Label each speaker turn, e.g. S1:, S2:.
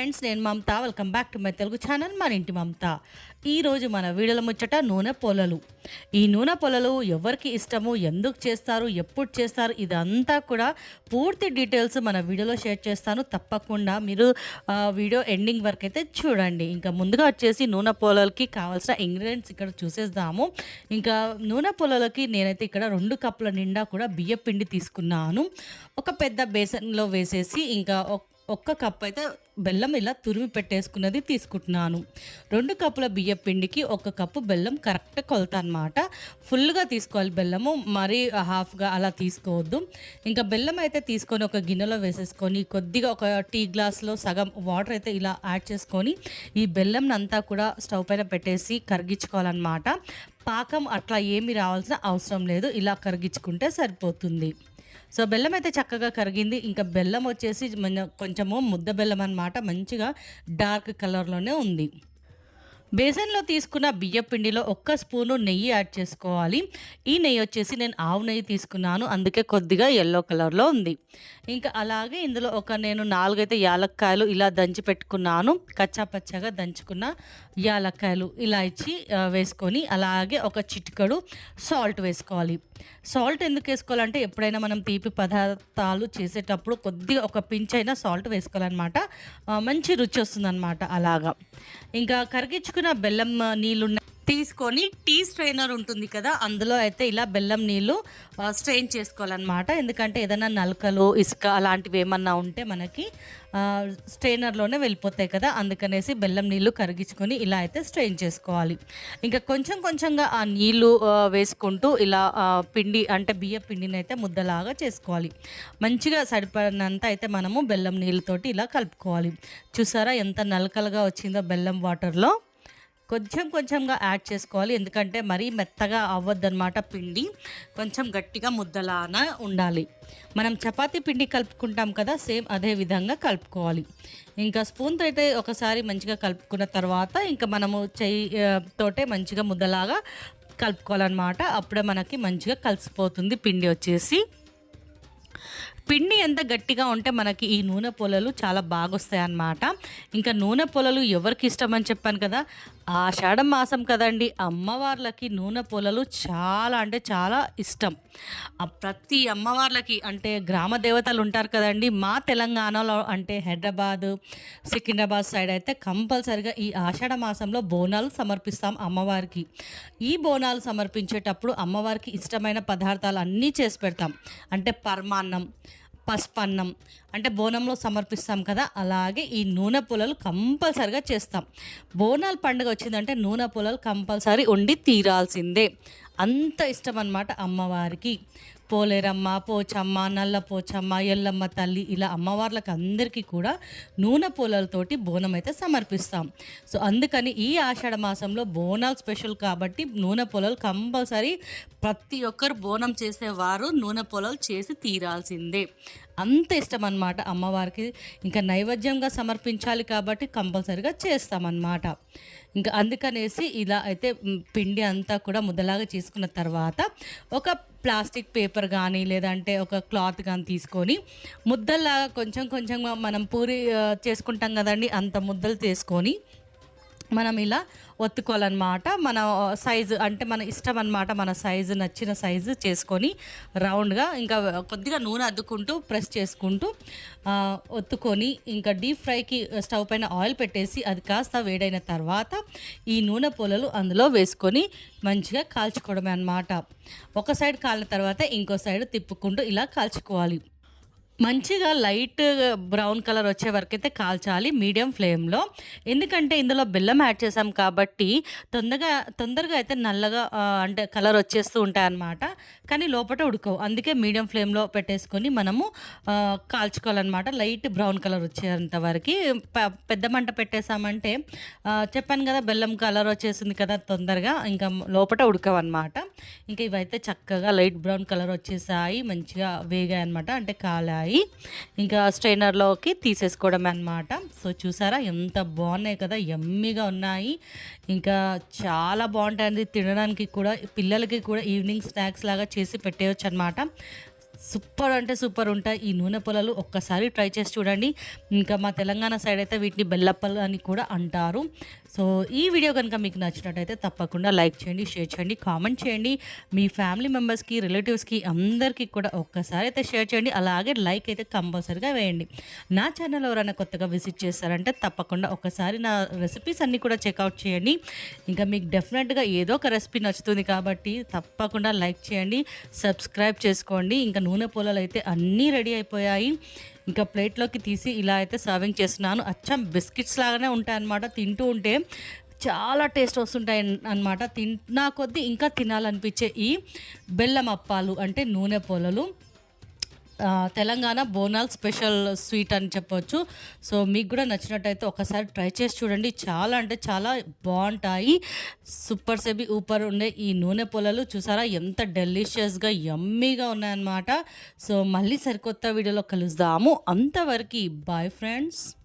S1: Friends నేను Mamata. Welcome back to my Telugu channel మన ఇంటి మమత ఈరోజు మన వీడియోల ముచ్చట నూనె పొలలు. ఈ నూనె పొలలు ఎవరికి ఇష్టము ఎందుకు చేస్తారు ఎప్పుడు చేస్తారు ఇదంతా కూడా పూర్తి డీటెయిల్స్ మన వీడియోలో షేర్ చేస్తాను. తప్పకుండా మీరు వీడియో ఎండింగ్ వరకు అయితే చూడండి. ఇంకా ముందుగా వచ్చేసి నూనె పొలలకి కావాల్సిన ఇంగ్రీడియంట్స్ ఇక్కడ చూసేద్దాము. ఇంకా నూనె పొలలకి నేనైతే ఇక్కడ రెండు కప్పుల నిండా కూడా బియ్య పిండి తీసుకున్నాను. ఒక పెద్ద బేసన్లో వేసేసి ఇంకా ఒక్క కప్ అయితే బెల్లం ఇలా తురిమి పెట్టేసుకున్నది తీసుకుంటున్నాను. రెండు కప్పుల బియ్య పిండికి ఒక కప్పు బెల్లం కరెక్ట్ కొలత అనమాట ఫుల్గా తీసుకోవాలి బెల్లము మరీ హాఫ్గా అలా తీసుకోవద్దు. ఇంకా బెల్లం అయితే తీసుకొని ఒక గిన్నెలో వేసేసుకొని కొద్దిగా ఒక టీ గ్లాస్లో సగం వాటర్ అయితే ఇలా యాడ్ చేసుకొని ఈ బెల్లం అంతా కూడా స్టవ్ పైన పెట్టేసి కరిగించుకోవాలన్నమాట. పాకం అట్లా ఏమి రావాల్సిన అవసరం లేదు ఇలా కరిగించుకుంటే సరిపోతుంది. సో బెల్లం అయితే చక్కగా కరిగింది. ఇంకా బెల్లం వచ్చేసి కొంచెము ముద్ద బెల్లం అన్నమాట. మంచిగా డార్క్ కలర్లోనే ఉంది. బేసన్లో తీసుకున్న బియ్య పిండిలో ఒక్క స్పూను నెయ్యి యాడ్ చేసుకోవాలి. ఈ నెయ్యి వచ్చేసి నేను ఆవు నెయ్యి తీసుకున్నాను. అందుకే కొద్దిగా ఎల్లో కలర్లో ఉంది. ఇంకా అలాగే ఇందులో ఒక నేను నాలుగైతే యాలక్కాయలు ఇలా దంచి పెట్టుకున్నాను. కచ్చా పచ్చగా దంచుకున్న యాలక్కాయలు ఇలా ఇచ్చి వేసుకొని అలాగే ఒక చిటికడు సాల్ట్ వేసుకోవాలి. సాల్ట్ ఎందుకు వేసుకోవాలంటే ఎప్పుడైనా మనం తీపి పదార్థాలు చేసేటప్పుడు కొద్దిగా ఒక పించ్ అయినా సాల్ట్ వేసుకోవాలన్నమాట మంచి రుచి వస్తుందన్నమాట అలాగా. ఇంకా కరిగించుకున్న బెల్లం నీళ్ళు తీసుకొని టీ స్ట్రైనర్ ఉంటుంది కదా అందులో అయితే ఇలా బెల్లం నీళ్ళు స్ట్రెయిన్ చేసుకోవాలన్నమాట. ఎందుకంటే ఏదైనా నలకలు ఇసుక అలాంటివి ఏమన్నా ఉంటే మనకి స్ట్రైనర్లోనే వెళ్ళిపోతాయి కదా అందుకనేసి బెల్లం నీళ్ళు కరిగించుకొని ఇలా అయితే స్ట్రెయిన్ చేసుకోవాలి. ఇంకా కొంచెం కొంచెంగా ఆ నీళ్ళు వేసుకుంటూ ఇలా పిండి అంటే బియ్య పిండిని అయితే ముద్దలాగా చేసుకోవాలి. మంచిగా సరిపడినంత అయితే మనము బెల్లం నీళ్ళతోటి ఇలా కలుపుకోవాలి. చూసారా ఎంత నలకలుగా వచ్చిందో బెల్లం వాటర్లో? కొంచెం కొంచెంగా యాడ్ చేసుకోవాలి. ఎందుకంటే మరీ మెత్తగా అవ్వద్దనమాట పిండి. కొంచెం గట్టిగా ముద్దలాన ఉండాలి. మనం చపాతీ పిండి కలుపుకుంటాం కదా సేమ్ అదే విధంగా కలుపుకోవాలి. ఇంకా స్పూన్తో అయితే ఒకసారి మంచిగా కలుపుకున్న తర్వాత ఇంకా మనము చెయ్యి తోటే మంచిగా ముద్దలాగా కలుపుకోవాలన్నమాట. అప్పుడే మనకి మంచిగా కలిసిపోతుంది పిండి వచ్చేసి. పిండి ఎంత గట్టిగా ఉంటే మనకి ఈ నూనె పొలలు చాలా బాగా వస్తాయి అన్నమాట ఇంకా నూనె పొలలు ఎవరికి ఇష్టం అని చెప్పాను కదా ఆషాఢం మాసం కదండి అమ్మవార్లకి నూనె పొలలు చాలా అంటే చాలా ఇష్టం. ప్రతి అమ్మవార్లకి అంటే గ్రామ దేవతలు ఉంటారు కదండి మా తెలంగాణలో అంటే హైదరాబాద్ సికింద్రాబాద్ సైడ్ అయితే కంపల్సరిగా ఈ ఆషాఢ మాసంలో బోనాలు సమర్పిస్తాం అమ్మవారికి. ఈ బోనాలు సమర్పించేటప్పుడు అమ్మవారికి ఇష్టమైన పదార్థాలు అన్నీ చేసి పెడతాం. అంటే పరమాన్నం పసుపన్నం. అంటే బోనంలో సమర్పిస్తాం కదా అలాగే ఈ నూనె పొలలు కంపల్సరిగా చేస్తాం. బోనాల పండుగ వచ్చిందంటే నూనె పొలలు కంపల్సరీ వండి తీరాల్సిందే. అంత ఇష్టం అన్నమాట అమ్మవారికి. పోలేరమ్మ పోచమ్మ నల్ల పోచమ్మ ఎల్లమ్మ తల్లి ఇలా అమ్మవార్లకు అందరికీ కూడా నూనె పొలాలతోటి బోనం అయితే సమర్పిస్తాం. సో అందుకని ఈ ఆషాఢ మాసంలో బోనాలు స్పెషల్ కాబట్టి నూనె పొలాలు కంపల్సరీ ప్రతి ఒక్కరు బోనం చేసేవారు నూనె పొలాలు చేసి తీరాల్సిందే. అంత ఇష్టం అన్నమాట అమ్మవారికి. ఇంకా నైవేద్యంగా సమర్పించాలి కాబట్టి కంపల్సరీగా చేస్తామన్నమాట. ఇంకా అందుకనేసి ఇలా అయితే పిండి అంతా కూడా ముద్దలాగా చేసుకున్న తర్వాత ఒక ప్లాస్టిక్ పేపర్ కానీ లేదంటే ఒక క్లాత్ కానీ తీసుకొని ముద్దలాగా కొంచెం కొంచెం మనం పూరి చేసుకుంటాం కదండి అంత ముద్దలు చేసుకొని మనం ఇలా ఒత్తుకోవాలన్నమాట. మన సైజు అంటే మన ఇష్టం అనమాట మన సైజు నచ్చిన సైజు చేసుకొని రౌండ్గా ఇంకా కొద్దిగా నూనె అద్దుకుంటూ ప్రెస్ చేసుకుంటూ ఒత్తుకొని ఇంకా డీప్ ఫ్రైకి స్టవ్ పైన ఆయిల్ పెట్టేసి అది కాస్త వేడైన తర్వాత ఈ నూనె పొలలు అందులో వేసుకొని మంచిగా కాల్చుకోవడమే అన్నమాట. ఒక సైడ్ కాలిన తర్వాత ఇంకో సైడ్ తిప్పుకుంటూ ఇలా కాల్చుకోవాలి. మంచిగా లైట్ బ్రౌన్ కలర్ వచ్చే వరకు అయితే కాల్చాలి మీడియం ఫ్లేమ్లో. ఎందుకంటే ఇందులో బెల్లం యాడ్ చేసాం కాబట్టి తొందరగా తొందరగా అయితే నల్లగా అంటే కలర్ వచ్చేస్తూ ఉంటాయి అన్నమాట కానీ లోపల ఉడకవు. అందుకే మీడియం ఫ్లేమ్లో పెట్టేసుకొని మనము కాల్చుకోవాలన్నమాట. లైట్ బ్రౌన్ కలర్ వచ్చేంత వరకు. పెద్ద మంట పెట్టేసామంటే చెప్పాను కదా బెల్లం కలర్ వచ్చేసింది కదా తొందరగా ఇంకా లోపల ఉడకవన్నమాట. ఇంకా ఇవైతే చక్కగా లైట్ బ్రౌన్ కలర్ వచ్చేసాయి మంచిగా వేగాయి అనమాట అంటే కాలాయి. ఇంకా స్ట్రైనర్లోకి తీసేసుకోవడమే అనమాట సో చూసారా ఎంత బాగున్నాయి కదా ఎమ్మిగా ఉన్నాయి. ఇంకా చాలా బాగుంటుంది తినడానికి కూడా పిల్లలకి కూడా ఈవినింగ్ స్నాక్స్ లాగా చేసి పెట్టేయచ్చు అనమాట సూపర్ అంటే సూపర్ ఉంటాయి. ఈ నూనె పొలాలు ఒక్కసారి ట్రై చేసి చూడండి. ఇంకా మా తెలంగాణ సైడ్ అయితే వీటిని బెల్లప్పలు అని కూడా అంటారు. సో ఈ వీడియో కనుక మీకు నచ్చినట్టయితే తప్పకుండా లైక్ చేయండి షేర్ చేయండి కామెంట్ చేయండి. మీ ఫ్యామిలీ మెంబర్స్కి రిలేటివ్స్కి అందరికీ కూడా ఒక్కసారి అయితే షేర్ చేయండి. అలాగే లైక్ అయితే కంపల్సరీగా వేయండి. నా ఛానల్ ఎవరైనా కొత్తగా విజిట్ చేస్తారంటే తప్పకుండా ఒకసారి నా రెసిపీస్ అన్నీ కూడా చెక్అవుట్ చేయండి. ఇంకా మీకు డెఫినెట్గా ఏదో ఒక రెసిపీ నచ్చుతుంది కాబట్టి తప్పకుండా లైక్ చేయండి సబ్స్క్రైబ్ చేసుకోండి. ఇంకా నూనె పొలాలు అయితే అన్నీ రెడీ అయిపోయాయి. ఇంకా ప్లేట్లోకి తీసి ఇలా అయితే సర్వింగ్ చేస్తున్నాను. అచ్చం బిస్కెట్స్ లాగానే ఉంటాయి అన్నమాట తింటూ ఉంటే చాలా టేస్ట్ వస్తుంటాయి అన్నమాట. తిన్నా కొద్దీ ఇంకా తినాలనిపించే ఈ బెల్లం అప్పాలు అంటే నూనె పొలలు. తెలంగాణ బోనాల్ స్పెషల్ స్వీట్ అని చెప్పొచ్చు. సో మీకు కూడా నచ్చినట్టయితే ఒకసారి ట్రై చేసి చూడండి. చాలా అంటే చాలా బాగుంటాయి. సూపర్ సెబి ఊపర్ ఉండే ఈ నూనె పొలలు చూసారా? ఎంత డెలిషియస్గా యమ్మీగా ఉన్నాయన్నమాట. సో మళ్ళీ సరికొత్త వీడియోలో కలుద్దాము. అంతవరకు బాయ్ ఫ్రెండ్స్.